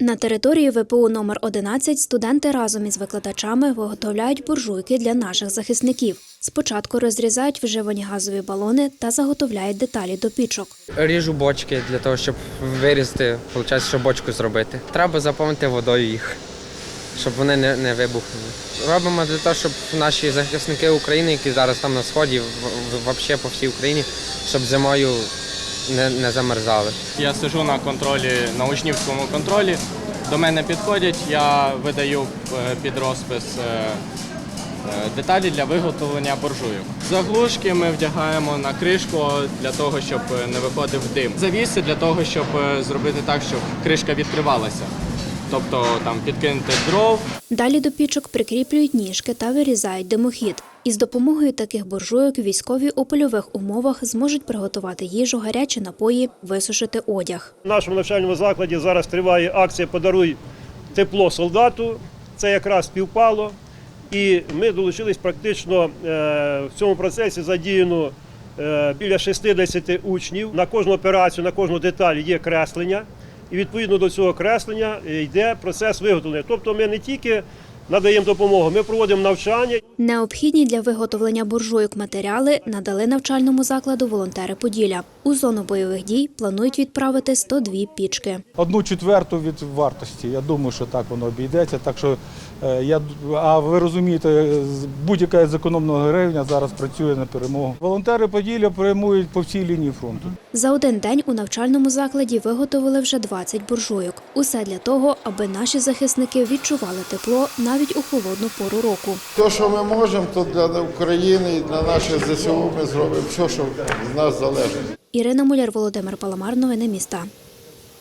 На території ВПУ номер 11 студенти разом із викладачами виготовляють буржуйки для наших захисників. Спочатку розрізають вживані газові балони та заготовляють деталі до пічок. Ріжу бочки для того, щоб вирізати, виходить, щоб бочку зробити. Треба заповнити водою їх, щоб вони не, не вибухнули. Робимо для того, щоб наші захисники України, які зараз там на сході, взагалі по всій Україні, щоб зимою не, не замерзали. Я сижу на контролі, на учнівському контролі. До мене підходять, я видаю е, під розпис е, е, деталі для виготовлення буржуйок. Заглушки ми вдягаємо на кришку для того, щоб не виходив дим. Завіси для того, щоб зробити так, щоб кришка відкривалася. Тобто там підкинути дров, Далі до пічок прикріплюють ніжки та вирізають димохід. Із допомогою таких буржуйок військові у польових умовах зможуть приготувати їжу, гарячі напої, висушити одяг. В нашому навчальному закладі зараз триває акція Подаруй тепло солдату. Це якраз співпало. І ми долучились практично е, в цьому процесі задіяно е, біля 60 учнів. На кожну операцію, на кожну деталь є креслення. І відповідно до цього креслення йде процес виготовлення. Тобто ми не тільки надаємо допомогу, ми проводимо навчання. Необхідні для виготовлення буржуйок матеріали надали навчальному закладу волонтери Поділля. У зону бойових дій планують відправити 102 пічки. одну четверту від вартості. Я думаю, що так воно обійдеться. Так що я а ви розумієте, з- будь-яка зекономлена гривня зараз працює на перемогу. Волонтери Поділля прямують по всій лінії фронту. За один день у навчальному закладі виготовили вже 20 буржуйок. Усе для того, аби наші захисники відчували тепло навіть у холодну пору року. Те, що ми можемо, то для України і для наших ЗСУ ми зробимо все, що з нас залежить. Ірина Муляр, Володимир Паламар, новини міста.